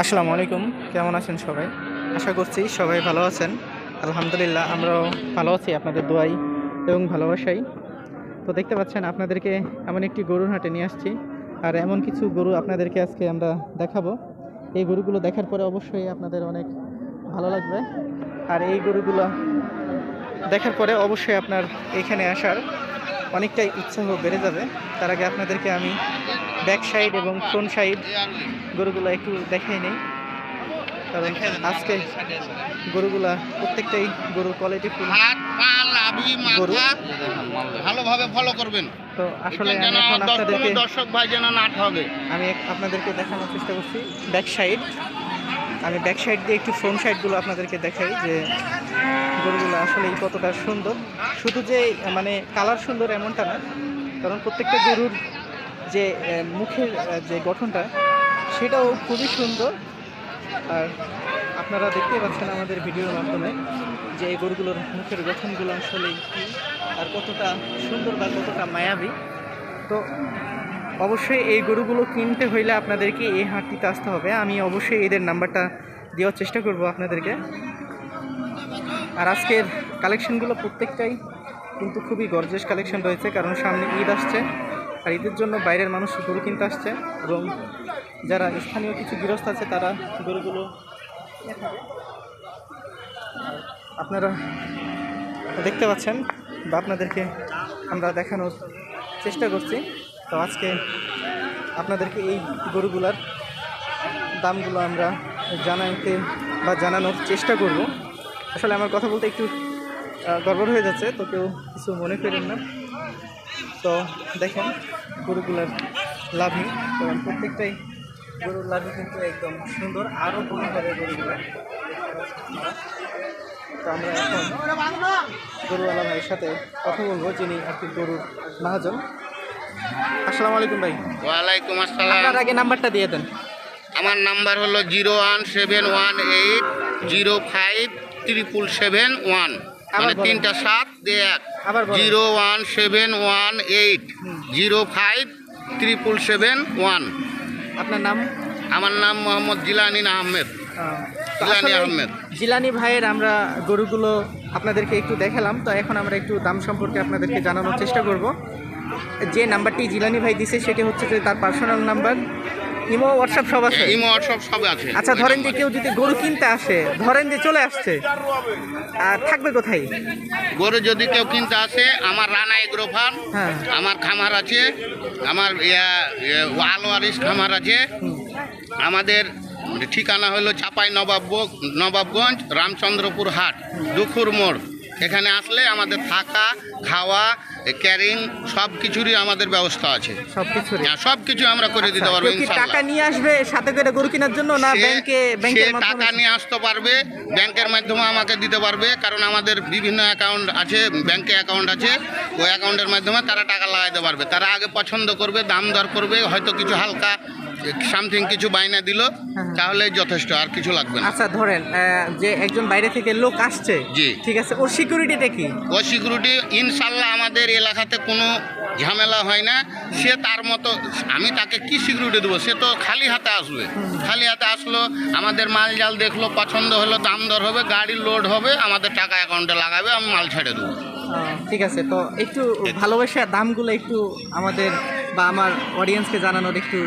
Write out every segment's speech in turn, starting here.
আসসালামু আলাইকুম। কেমন আছেন সবাই? আশা করছি সবাই ভালো আছেন। আলহামদুলিল্লাহ, আমরাও ভালো আছি, আপনাদের দোয়াই এবং ভালোবাসাই। তো দেখতে পাচ্ছেন, আপনাদেরকে এমন একটি গরুর হাটে নিয়ে আসছি। আর এমন কিছু গরু আপনাদেরকে আজকে আমরা দেখাবো। এই গরুগুলো দেখার পরে অবশ্যই আপনাদের অনেক ভালো লাগবে। আর এই গরুগুলো দেখার পরে অবশ্যই আপনার এখানে আসার অনেকটাই উৎসাহ বেড়ে যাবে। তার আগে আপনাদেরকে আমি ব্যাক সাইড এবং ফ্রন্ট সাইড গরুগুলো একটু দেখাই নেই। কারণ আজকে গরুগুলা প্রত্যেকটাই গরুর কোয়ালিটি ফুল গরু। ভালোভাবে ফলো করবেন। তো আসলে আমি এখন আপনাদেরকে দর্শক ভাই যেন না হবে আমি আপনাদেরকে দেখানোর চেষ্টা করছি। ব্যাক সাইড আমি ব্যাক সাইড দিয়ে একটু ফ্রন্ট সাইডগুলো আপনাদেরকে দেখাই যে গরুগুলো আসলে কতটা সুন্দর। শুধু যে মানে কালার সুন্দর এমনটা না কারণ প্রত্যেকটা গরুর যে মুখের যে গঠনটা, সেটাও খুবই সুন্দর। আর আপনারা দেখতেই পাচ্ছেন আমাদের ভিডিওর মাধ্যমে যে এই গরুগুলোর মুখের গঠনগুলো আসলে কী, আর কতটা সুন্দর বা কতটা মায়াবী। তো অবশ্যই এই গরুগুলো কিনতে হইলে আপনাদেরকে এই হাটটিতে আসতে হবে। আমি অবশ্যই এদের নাম্বারটা দেওয়ার চেষ্টা করব আপনাদেরকে। আর আজকের কালেকশনগুলো প্রত্যেকটাই কিন্তু খুবই গর্জেস কালেকশন রয়েছে, কারণ সামনে ঈদ আসছে। আর ঈদের জন্য বাইরের মানুষ গরু কিনতে আসছে এবং যারা স্থানীয় কিছু গৃহস্থ আছে তারা গরুগুলো আপনারা দেখতে পাচ্ছেন বা আপনাদেরকে আমরা দেখানোর চেষ্টা করছি। তো আজকে আপনাদেরকে এই গরুগুলার দামগুলো আমরা জানাতে বা জানানোর চেষ্টা করব। আসলে আমার কথা বলতে একটু গড়বড় হয়ে যাচ্ছে, তো কেউ কিছু মনে করেন না। তো দেখেন গরুগুলার লাভই। তো প্রত্যেকটাই গরুর লাভই কিন্তু একদম সুন্দর আরও বড় হবে গরুগুলো। তো আমরা এখন গরুওয়ালা ভাইয়ের সাথে কথা বলব যিনি আর কি গরুর মহাজন। আসসালামু আলাইকুম ভাই। ওয়ালাইকুম আসসালাম। আপনার আগে নাম্বারটা দিয়ে দেন। আমার নাম্বার হলো zero one seven one eight zero five triple seven one. মানে তিনটা সাত দিয়ে এক। আবার zero one seven one eight. Zero five triple seven one. আপনার নাম? আমার নাম মোহাম্মদ জিলানিন আহমেদ। জিলানি আহমেদ। জিলানি ভাইয়ের আমরা গরুগুলো আপনাদেরকে একটু দেখালাম তো এখন আমরা একটু দাম সম্পর্কে আপনাদেরকে জানানোর চেষ্টা করব। যে নাম্বারটি জিলানি ভাই দিছে সেটি হচ্ছে যে তার পার্সোনাল নাম্বার ইমো হোয়াটসঅ্যাপ সব আছে? ইমো হোয়াটসঅ্যাপ সব আছে। আচ্ছা ধরেন যে কেউ যদি গরু কিনতে আসে ধরেন যে চলে আসছে আর থাকবে কোথায়? গরু যদি কেউ কিনতে আসে আমার রানা এগ্রো ফার্ম হ্যাঁ। আমার খামার আছে আমার আলোয়ারিস খামার আছে। আমাদের ঠিকানা হলো চাপাই নবাব নবাবগঞ্জ রামচন্দ্রপুর হাট দুখুর মোড়। এখানে আসলে আমাদের থাকা খাওয়া ক্যারিং সব কিছুরই আমাদের ব্যবস্থা আছে। সব কিছু হ্যাঁ, কিছু আমরা করে দিতে আচ্ছা, পারব টাকা নিয়ে আসবে সাথে করে গরু কেনার জন্য না সে- ব্যাংকে টাকা নিয়ে আসতে পারবে ব্যাংকের মাধ্যমে আমাকে দিতে পারবে কারণ আমাদের বিভিন্ন অ্যাকাউন্ট আছে ব্যাংকে অ্যাকাউন্ট আছে ওই অ্যাকাউন্টের মাধ্যমে তারা টাকা লাগাইতে পারবে। তারা আগে পছন্দ করবে দাম দর করবে হয়তো কিছু হালকা সামথিং কিছু বাইনা দিল হ্যাঁ। তাহলে যথেষ্ট আর কিছু লাগবে না। আচ্ছা ধরেন যে একজন বাইরে থেকে লোক আসছে জি। ঠিক আছে ওর সিকিউরিটিটা কি? ও সিকিউরিটি ইনশাল্লাহ আমাদের এলাকাতে কোনো ঝামেলা হয় না। সে তার মতো আমি তাকে কি সিকিউরিটি দেবো? সে তো খালি হাতে আসবে। খালি হাতে আসলো আমাদের মাল জাল দেখল পছন্দ হলো দাম দর হবে গাড়ি লোড হবে আমাদের টাকা অ্যাকাউন্টে লাগাবে আমি মাল ছেড়ে দেবো। ঠিক আছে তো একটু ভালোবাসা দামগুলো একটু আমাদের বা আমার অডিয়েন্সকে জানানোর একটু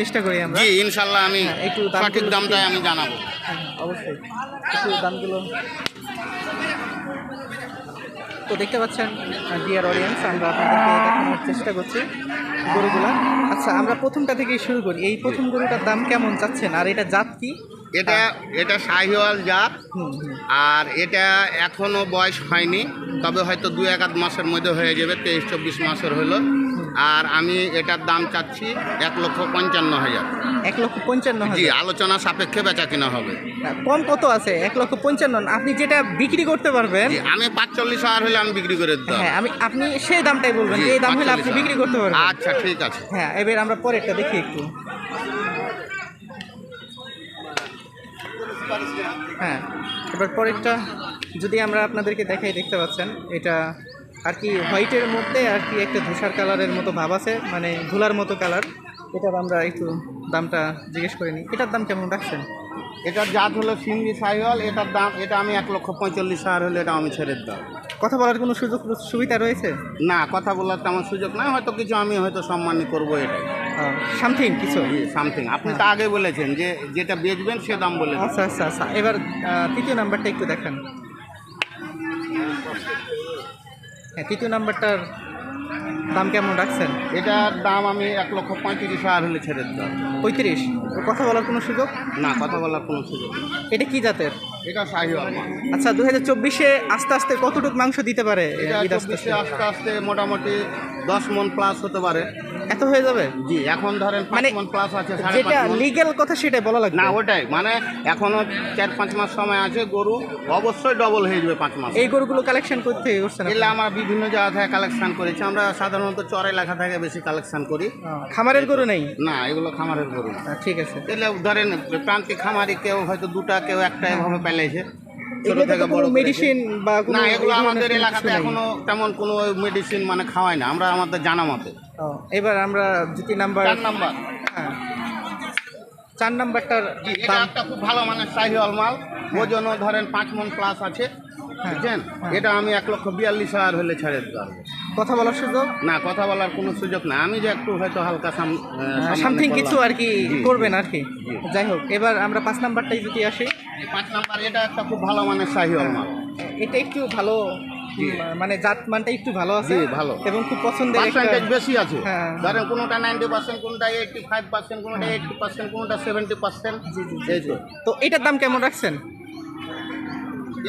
চেষ্টা করি আমরা। জি ইনশাল্লাহ আমি হ্যাঁ, একটু সঠিক দামটাই আমি জানাব। হ্যাঁ, অবশ্যই। একটু দামগুলো। তো দেখতে পাচ্ছেন ডিয়ার অডিয়েন্স আমরা আপনাদেরকে দেখানোর চেষ্টা করছি গরুগুলা। আচ্ছা আমরা প্রথমটা থেকেই শুরু করি। এই প্রথম গরুটার দাম কেমন চাচ্ছেন? আর এটা জাত কি? এটা এটা শাহিওয়াল জাত। আর এটা এখনও বয়স হয়নি তবে হয়তো দু এক আধ মাসের মধ্যে হয়ে যাবে তেইশ চব্বিশ মাসের হলো। আর আমি এটার দাম চাচ্ছি এক লক্ষ পঞ্চান্ন হাজার। এক লক্ষ পঞ্চান্ন জি হাজার? আলোচনা সাপেক্ষে বেচা কিনা হবে। কম কত আছে? এক লক্ষ পঞ্চান্ন? আপনি যেটা বিক্রি করতে পারবেন জি আমি পাঁচচল্লিশ হাজার হলে আমি বিক্রি করে দিতাম। হ্যাঁ আমি আপনি সেই দামটাই বলবেন। জি, এই দাম হলে আপনি 45 বিক্রি করতে পারবেন। আচ্ছা ঠিক আছে। হ্যাঁ এবার আমরা পরেরটা দেখি একটু। হ্যাঁ এবার পরেরটা যদি আমরা আপনাদেরকে দেখাই দেখতে পাচ্ছেন এটা আর কি হোয়াইটের মধ্যে আর কি একটা ধূসার কালারের মতো ভাব আছে মানে ধুলার মতো কালার। এটার আমরা একটু দামটা জিজ্ঞেস করে নিই। এটার দাম কেমন রাখছেন? এটার জাত হলো সিন্ধি সাইহল এটার দাম এটা আমি এক লক্ষ পঁয়তাল্লিশ হাজার হলে এটা আমি ছেড়ে দাম কথা বলার কোনো সুযোগ সুবিধা রয়েছে? না কথা বলার তেমন সুযোগ নাই হয়তো কিছু আমি হয়তো সম্মানী করব এটাই। সামথিং কিছু? সামথিং আপনি তো আগে বলেছেন যে যেটা বেচবেন সে দাম বলে আচ্ছা আচ্ছা আচ্ছা। এবার তৃতীয় নাম্বারটা একটু দেখান। হ্যাঁ তৃতীয় নাম্বারটার দাম কেমন রাখছেন? এটার দাম আমি এক লক্ষ পঁয়ত্রিশ হাজার হলে ছেড়ে দিতাম। পঁয়ত্রিশ? কথা বলার কোনো সুযোগ? না কথা বলার কোনো সুযোগ এটা কি জাতের? এটা শাহিওয়াল আচ্ছা দু হাজার চব্বিশে আস্তে আস্তে কতটুকু মাংস দিতে পারে? এটা? আস্তে আস্তে মোটামুটি দশ মন প্লাস হতে পারে। এত হয়ে যাবে? জি এখন ধরেন মানে প্লাস আছে যেটা লিগেল কথা সেটাই বলা লাগবে। না ওটাই। মানে এখনও চার পাঁচ মাস সময় আছে গরু অবশ্যই ডবল হয়ে যাবে পাঁচ মাস। এই গরুগুলো কালেকশন করতে করছেন আপনি? আমরা বিভিন্ন জায়গা থেকে কালেকশন করেছি। আমরা সাধারণত চর এলাকা থেকে বেশি কালেকশন করি। খামারের গরু নেই? না এগুলো খামারের গরু না। ঠিক আছে। এগুলো ধরেন প্রান্তিক খামারি কেউ হয়তো দুটা কেউ একটা এভাবে পেলেছে ছোট এগুলো থেকে বড় মেডিসিন বা না এগুলো আমাদের এলাকাতে এখনও তেমন কোনো মেডিসিন মানে খাওয়াই না। আমরা আমাদের জানা মতে। ও, এবার আমরা দ্বিতীয় নাম্বার চার নাম্বার। হ্যাঁ। চার নাম্বারটার জি একটা খুব ভালো মানের সাইহল মাল। ওজনও ধরেন পাঁচ মন প্লাস আছে। বুঝছেন? হ্যাঁ। এটা আমি এক লক্ষ বিয়াল্লিশ হাজার হলে ছেড়ে দিতে পারব। কথা বলার সুযোগ? না কথা বলার কোনো সুযোগ না। আমি যে একটু হয়তো হালকা সাম- সামথিং কিছু আর কি করবেন আর কি। যাই হোক এবার আমরা পাঁচ নাম্বারটাই যদি আসি। পাঁচ নাম্বার এটা একটা খুব ভালো মানের সাইহল মাল। এটা একটু ভালো মানে জাত মানটা একটু ভালো আছে ভালো। এবং খুব পছন্দের পার্সেন্টেজ বেশি আছে। হ্যাঁ। ধরেন কোনোটা নাইনটি পার্সেন্ট কোনোটা এইটটি ফাইভ পার্সেন্ট কোনোটা এইটটি পার্সেন্ট কোনোটা সেভেন্টি পার্সেন্ট এই তো। তো এটার দাম কেমন রাখছেন?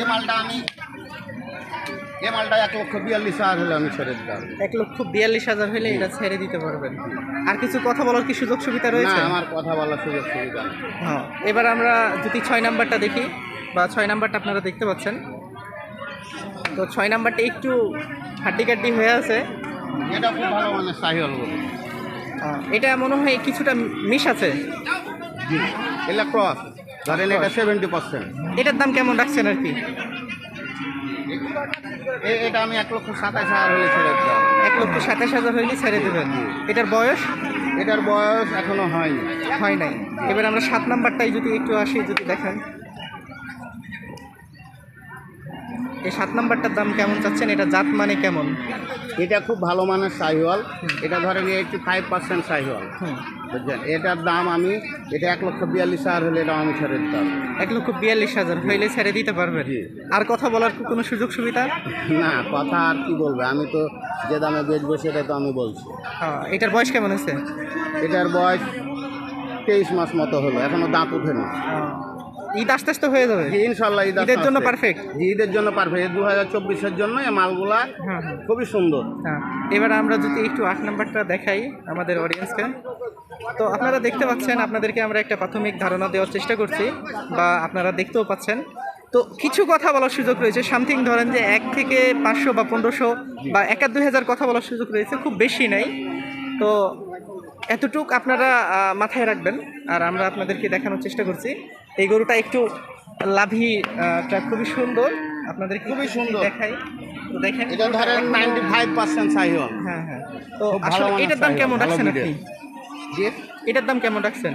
এ মালটা আমি এ মালটা এক লক্ষ বিয়াল্লিশ হাজার হলে আমি ছেড়ে দিতে পারব। এক লক্ষ বিয়াল্লিশ হাজার হলে এটা ছেড়ে দিতে পারবেন। আর কিছু কথা বলার কি সুযোগ সুবিধা রয়েছে? আমার কথা বলার সুযোগ সুবিধা হ্যাঁ এবার আমরা যদি ছয় নাম্বারটা দেখি বা ছয় নাম্বারটা আপনারা দেখতে পাচ্ছেন। তো ছয় নাম্বারটা একটু হাড্ডি কাড্ডি হয়ে আছে। এটা খুব ভালো মানের সাহিওয়াল হ্যাঁ, এটা মনে হয় কিছুটা মিশ আছে। এটা ক্রস। ধরেন এটা সেভেন্টি পার্সেন্ট এটার দাম কেমন রাখছেন আর কি? এটা আমি এক লক্ষ সাতাশ হাজার হলে ছেড়ে এক লক্ষ সাতাশ হাজার ছেড়ে দেবেন। এটার বয়স? এটার বয়স এখনও হয়নি। হয় নাই। এবার আমরা সাত নাম্বারটাই যদি একটু আসি যদি দেখেন। এই সাত নাম্বারটার দাম কেমন চাচ্ছেন? এটা জাত মানে কেমন? এটা খুব ভালো মানের সাহিওয়াল এটা ধরেন এইটটি ফাইভ পার্সেন্ট সাহিওয়াল হুম। বুঝছেন? এটার দাম আমি এটা এক লক্ষ বিয়াল্লিশ হাজার হলে এটা আমি ছেড়ে দিতে পারব। এক লক্ষ বিয়াল্লিশ হাজার হইলে ছেড়ে দিতে পারবে। আর কথা বলার কোনো সুযোগ সুবিধা? না কথা আর কি বলবে? আমি তো যে দামে বেচবো সেটা তো আমি বলছি। হ্যাঁ, এটার বয়স কেমন আছে এটার বয়স তেইশ মাস মতো হলো। এখনও দাঁত ওঠেনি। ঈদ আস্তে আস্তে হয়ে যাবে? ইনশাল্লাহ ঈদ ঈদের জন্য পারফেক্ট জি ঈদের জন্য পারফেক্ট দু হাজার চব্বিশের জন্য এই মালগুলা হ্যাঁ হ্যাঁ। খুবই সুন্দর। হ্যাঁ। এবার আমরা যদি একটু আট নাম্বারটা দেখাই আমাদের অডিয়েন্সকে তো আপনারা দেখতে পাচ্ছেন আপনাদেরকে আমরা একটা প্রাথমিক ধারণা দেওয়ার চেষ্টা করছি বা আপনারা দেখতেও পাচ্ছেন। তো কিছু কথা বলার সুযোগ রয়েছে। সামথিং ধরেন যে এক থেকে পাঁচশো বা পনেরোশো বা এক দুই হাজার কথা বলার সুযোগ রয়েছে খুব বেশি নেই। তো এতটুক আপনারা মাথায় রাখবেন আর আমরা আপনাদেরকে দেখানোর চেষ্টা করছি। এই গরুটা একটু লাভিটা খুবই সুন্দর। আপনাদের খুবই সুন্দর। দেখাই তো দেখেন। এটা ধরেন হ্যাঁ হ্যাঁ। তো আসলে এটার দাম কেমন ভালো রাখছেন breed আপনি? জি? এটার দাম কেমন রাখছেন?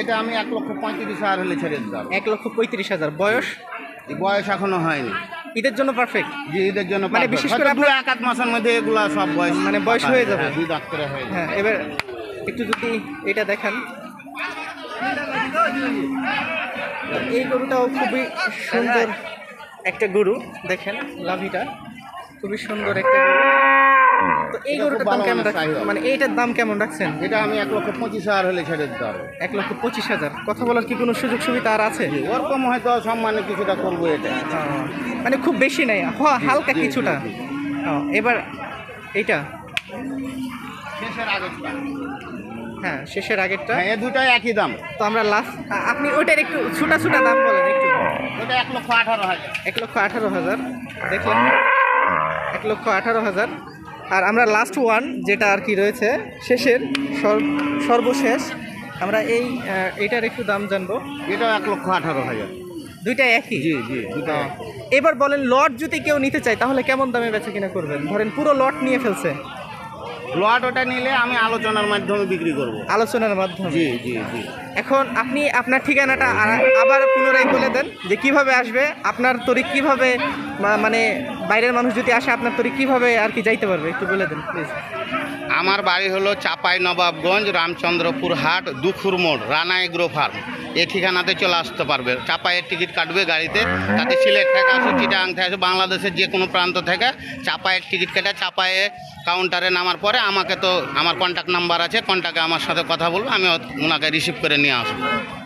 এটা আমি এক লক্ষ পঁয়ত্রিশ হাজার হলে ছেড়ে। এক লক্ষ পঁয়ত্রিশ হাজার। বয়স? বয়স এখনও হয়নি। ঈদের জন্য পারফেক্ট ঈদের জন্য মানে বিশেষ করে দু এক আধ মাসের মধ্যে এগুলা সব বয়স মানে বয়স হয়ে যাবে। হ্যাঁ, দুই দাঁত করে হয়ে হ্যাঁ এবার একটু যদি এটা দেখান এই গরুটাও খুবই সুন্দর একটা গরু দেখেন লাভিটা। খুবই সুন্দর একটা তো এই গরুটার দাম কেমন মানে এইটার দাম কেমন রাখছেন? এটা আমি এক লক্ষ পঁচিশ হাজার হলে ছেড়ে দিতে এক লক্ষ পঁচিশ হাজার। কথা বলার কি কোনো সুযোগ সুবিধা আর আছে? ওরকম হয়তো সম্মানে কিছুটা করব এটা। মানে খুব বেশি নাই হালকা কিছুটা। এবার এইটা। শেষের আগে হ্যাঁ শেষের আগেরটা। হ্যাঁ এ দুটাই একই দাম। তো আমরা লাস্ট আপনি ওইটার একটু ছোটা ছোটা দাম বলেন একটু। ওটা এক লক্ষ আঠারো হাজার। এক লক্ষ আঠারো হাজার দেখলেন? এক লক্ষ আঠারো হাজার। আর আমরা লাস্ট ওয়ান যেটা আর কি রয়েছে শেষের সর- সর্বশেষ। আমরা এই এটার একটু দাম জানব। এটাও এক লক্ষ আঠারো হাজার। দুইটা একই? জি জি দুটা এবার বলেন লট যদি কেউ নিতে চায় তাহলে কেমন দামে বেচা কিনা করবেন? ধরেন পুরো লট নিয়ে ফেলছে। লট ওটা নিলে আমি আলোচনার মাধ্যমে বিক্রি করব। আলোচনার মাধ্যমে? জি জি জি। এখন আপনি আপনার ঠিকানাটা আবার পুনরায় বলে দেন যে কীভাবে আসবে আপনার তরি কীভাবে মানে বাইরের মানুষ যদি আসে আপনার তরি কীভাবে আর কি যাইতে পারবে একটু বলে দেন প্লিজ আমার বাড়ি হলো চাপাই নবাবগঞ্জ, রামচন্দ্রপুর হাট, দুখুর মোড়, রানা এগ্রো ফার্ম। এই ঠিকানাতে চলে আসতে পারবে। চাপাইয়ের টিকিট কাটবে গাড়িতে, তাতে সিলেট থেকে আসো, চিটাং থেকে আসো, বাংলাদেশের যে কোনো প্রান্ত থেকে চাপাইয়ের টিকিট কেটে চাপায়ে কাউন্টারে নামার পরে আমাকে তো, আমার কন্ট্যাক্ট নাম্বার আছে কন্ট্যাক্টে আমার সাথে কথা বলব, আমি ওনাকে রিসিভ করে নিয়ে আসব।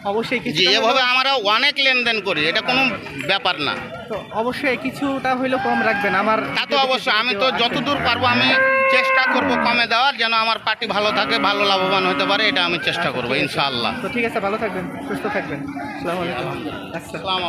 অবশ্যই কিছু যে এভাবে আমরা অনেক লেনদেন করি এটা কোনো ব্যাপার না। তো অবশ্যই কিছুটা হইলেও কম রাখবেন আমার তা তো অবশ্যই আমি তো যতদূর পারব আমি চেষ্টা করব কমে দেওয়ার যেন আমার পার্টি ভালো থাকে ভালো লাভবান হতে পারে এটা আমি চেষ্টা করব ইনশাআল্লাহ। তো ঠিক আছে ভালো থাকবেন সুস্থ থাকবেন। আসসালামু আলাইকুম। আচ্ছা। আসসালামু